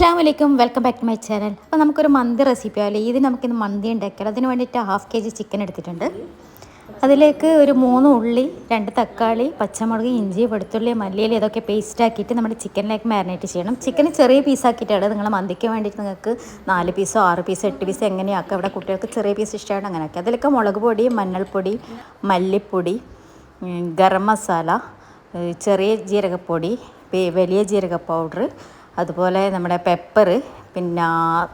അസ്സാം വലൈക്കും welcome back to my channel അപ്പോൾ നമുക്കൊരു മന്തി റെസിപ്പി ആവില്ലേ ഇത് നമുക്കിന്ന് മന്തി ഉണ്ടാക്കിയാലും? അതിന് വേണ്ടിയിട്ട് ഹാഫ് കെ ജി ചിക്കൻ എടുത്തിട്ടുണ്ട്. അതിലേക്ക് ഒരു മൂന്ന് ഉള്ളി രണ്ട് തക്കാളി പച്ചമുളക് ഇഞ്ചി വെളുത്തുള്ളി മല്ലിയില ഇതൊക്കെ പേസ്റ്റ് ആക്കിയിട്ട് നമ്മൾ ചിക്കനിലേക്ക് മാരിനേറ്റ് ചെയ്യണം. ചിക്കൻ ചെറിയ പീസാക്കിയിട്ടാണ് നിങ്ങൾ മന്തിക്ക് വേണ്ടിയിട്ട് നിങ്ങൾക്ക് നാല് പീസോ ആറ് പീസോ എട്ട് പീസോ എങ്ങനെയാക്കുക ഇവിടെ കുട്ടികൾക്ക് ചെറിയ പീസ് ഇഷ്ടമാണ് അങ്ങനെ ആക്കുക അതിലേക്ക് മുളക് പൊടി മഞ്ഞൾപ്പൊടി മല്ലിപ്പൊടി ഗരം മസാല ചെറിയ ജീരകപ്പൊടി വലിയ ജീരക പൗഡർ അതുപോലെ നമ്മുടെ പെപ്പർ പിന്നെ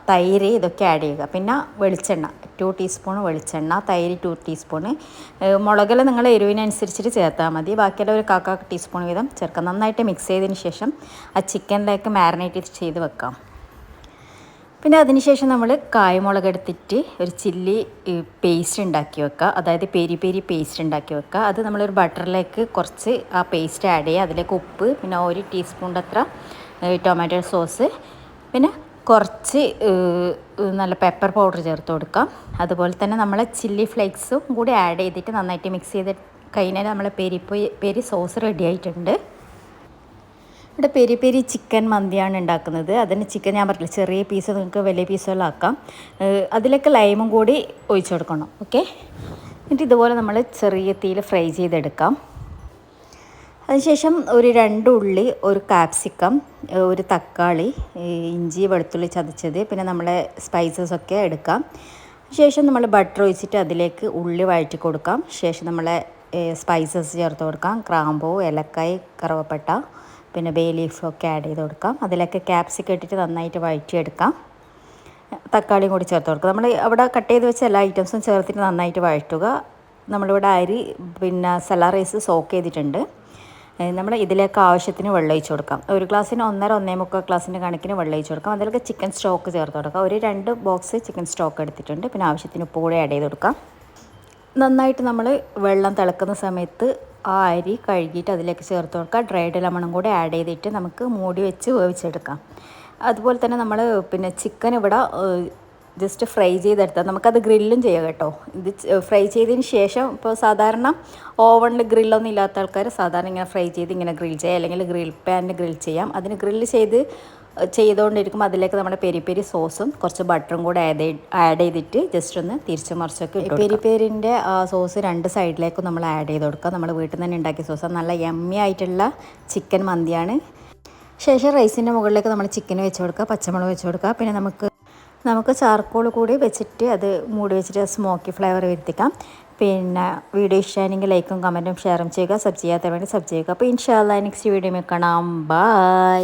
തൈര് ഇതൊക്കെ ആഡ് ചെയ്യുക. പിന്നെ വെളിച്ചെണ്ണ ടു ടീസ്പൂൺ വെളിച്ചെണ്ണ തൈര് ടു ടീസ്പൂണ് മുളകിൽ നിങ്ങൾ എരിവിനനുസരിച്ചിട്ട് ചേർത്താൽ മതി. ബാക്കിയെല്ലാം ഒരു കാക്ക ടീസ്പൂൺ വീതം ചേർക്കാം. നന്നായിട്ട് മിക്സ് ചെയ്തതിന് ശേഷം ആ ചിക്കനിലേക്ക് മാരിനേറ്റ് ചെയ്ത് വെക്കാം. പിന്നെ അതിനുശേഷം നമ്മൾ കായ്മുളക് എടുത്തിട്ട് ഒരു ചില്ലി പേസ്റ്റ് ഉണ്ടാക്കി വെക്കുക. അതായത് പെരി പെരി പേസ്റ്റ് ഉണ്ടാക്കി വെക്കുക. അത് നമ്മളൊരു ബട്ടറിലേക്ക് കുറച്ച് ആ പേസ്റ്റ് ആഡ് ചെയ്യുക. അതിലേക്ക് ഉപ്പ് പിന്നെ ഒരു ടീസ്പൂണിന്റെ അത്ര ടൊമാറ്റോ സോസ് പിന്നെ കുറച്ച് നല്ല പെപ്പർ പൗഡർ ചേർത്ത് കൊടുക്കാം. അതുപോലെ തന്നെ നമ്മൾ ചില്ലി ഫ്ലേക്സും കൂടി ആഡ് ചെയ്തിട്ട് നന്നായിട്ട് മിക്സ് ചെയ്ത് കഴിഞ്ഞാൽ നമ്മളെ പെരി പെരി സോസ് റെഡി ആയിട്ടുണ്ട്. ഇവിടെ പെരി പെരി ചിക്കൻ മന്തിയാണ് ഉണ്ടാക്കുന്നത്. അതിന് ചിക്കൻ ഞാൻ പറഞ്ഞില്ല ചെറിയ പീസ് നിങ്ങൾക്ക് വലിയ പീസുകളാക്കാം ആക്കാം. അതിലേക്ക് ലൈമും കൂടി ഒഴിച്ചു കൊടുക്കണം. ഓക്കെ എന്നിട്ട് ഇതുപോലെ നമ്മൾ ചെറിയ തീയിൽ ഫ്രൈ ചെയ്തെടുക്കാം. അതിനുശേഷം ഒരു രണ്ട് ഉള്ളി ഒരു കാപ്സിക്കം ഒരു തക്കാളി ഇഞ്ചി വെളുത്തുള്ളി ചതച്ചത് പിന്നെ നമ്മളെ സ്പൈസസ് ഒക്കെ എടുക്കാം. ശേഷം നമ്മൾ ബട്ടർ ഒഴിച്ചിട്ട് അതിലേക്ക് ഉള്ളി വഴറ്റി കൊടുക്കാം. ശേഷം നമ്മളെ സ്പൈസസ് ചേർത്ത് കൊടുക്കാം. ക്രാമ്പൂ ഏലക്കായ് കറുവപ്പട്ട പിന്നെ ബേ ലീഫൊക്കെ ആഡ് ചെയ്ത് കൊടുക്കാം. അതിലേക്ക് ക്യാപ്സിക്കം ഇട്ടിട്ട് നന്നായിട്ട് വഴറ്റിയെടുക്കാം. തക്കാളിയും കൂടി ചേർത്ത് കൊടുക്കുക നമ്മൾ അവിടെ കട്ട് ചെയ്ത് വെച്ച എല്ലാ ഐറ്റംസും ചേർത്തിട്ട് നന്നായിട്ട് വഴറ്റുക. നമ്മളിവിടെ അരി പിന്നെ സലാ റൈസ് സോക്ക് ചെയ്തിട്ടുണ്ട്. നമ്മൾ ഇതിലേക്ക് ആവശ്യത്തിന് വെള്ളം ഒഴിച്ച് കൊടുക്കാം. ഒരു ഗ്ലാസ്സിന് ഒന്നര ഒന്നേ മുക്കാൽ ഗ്ലാസ്സിന്റെ കണക്കിന് വെള്ളം ഒഴിച്ച് കൊടുക്കാം. അതിലേക്ക് ചിക്കൻ സ്റ്റോക്ക് ചേർത്ത് കൊടുക്കാം. ഒരു രണ്ട് ബോക്സ് ചിക്കൻ സ്റ്റോക്ക് എടുത്തിട്ടുണ്ട്. പിന്നെ ആവശ്യത്തിന് ഉപ്പ് കൂടെ ആഡ് ചെയ്ത് കൊടുക്കാം. നന്നായിട്ട് നമ്മൾ വെള്ളം തിളക്കുന്ന സമയത്ത് ആ അരി കഴുകിയിട്ട് അതിലേക്ക് ചേർത്ത് കൊടുക്കുക ഡ്രൈഡ് ലെമണും കൂടെ ആഡ് ചെയ്തിട്ട് നമുക്ക് മൂടി വെച്ച് വേവിച്ചെടുക്കാം. അതുപോലെ തന്നെ നമ്മൾ പിന്നെ ചിക്കൻ ഇവിടെ ജസ്റ്റ് ഫ്രൈ ചെയ്തെടുത്താൽ നമുക്കത് ഗ്രില്ലും ചെയ്യാം കേട്ടോ. ഇത് ഫ്രൈ ചെയ്തതിന് ശേഷം ഇപ്പോൾ സാധാരണ ഓവണിൽ ഗ്രില്ലൊന്നും ഇല്ലാത്ത ആൾക്കാർ സാധാരണ ഇങ്ങനെ ഫ്രൈ ചെയ്ത് ഇങ്ങനെ ഗ്രിൽ ചെയ്യാം. അല്ലെങ്കിൽ ഗ്രിൽ പാനിൽ ഗ്രിൽ ചെയ്യാം. അതിന് ഗ്രില്ല് ചെയ്ത് ചെയ്തുകൊണ്ടിരിക്കുമ്പോൾ അതിലേക്ക് നമ്മുടെ പെരി പെരി സോസും കുറച്ച് ബട്ടറും കൂടെ ആഡ് ആഡ് ചെയ്തിട്ട് ജസ്റ്റ് ഒന്ന് തിരിച്ചു മറിച്ചൊക്കെ ഇട്ടു പെരി പെരിന്റെ സോസ് രണ്ട് സൈഡിലേക്കും നമ്മൾ ആഡ് ചെയ്ത് കൊടുക്കുക നമ്മൾ വീട്ടിൽ നിന്ന് തന്നെ ഉണ്ടാക്കിയ സോസ്. നല്ല യമ്മി ആയിട്ടുള്ള ചിക്കൻ മന്തിയാണ്. ശേഷം റൈസിന്റെ മുകളിലേക്ക് നമ്മൾ ചിക്കൻ വെച്ച് കൊടുക്കുക പച്ചമുളക് വെച്ച് കൊടുക്കുക പിന്നെ നമുക്ക് നമുക്ക് ചാർക്കോൾ കൂടി വെച്ചിട്ട് അത് മൂടി വെച്ചിട്ട് സ്മോക്കി ഫ്ലേവർ വരുത്തിക്കാം. പിന്നെ വീഡിയോ ഇഷ്ടമാണെങ്കിൽ ലൈക്കും കമന്റും ഷെയറും ചെയ്യുക. സബ് ചെയ്യാത്ത വേണ്ടി സബ് ചെയ്യുക അപ്പോൾ ഇൻഷാല്ല നെക്സ്റ്റ് വീഡിയോ കാണാം. ബൈ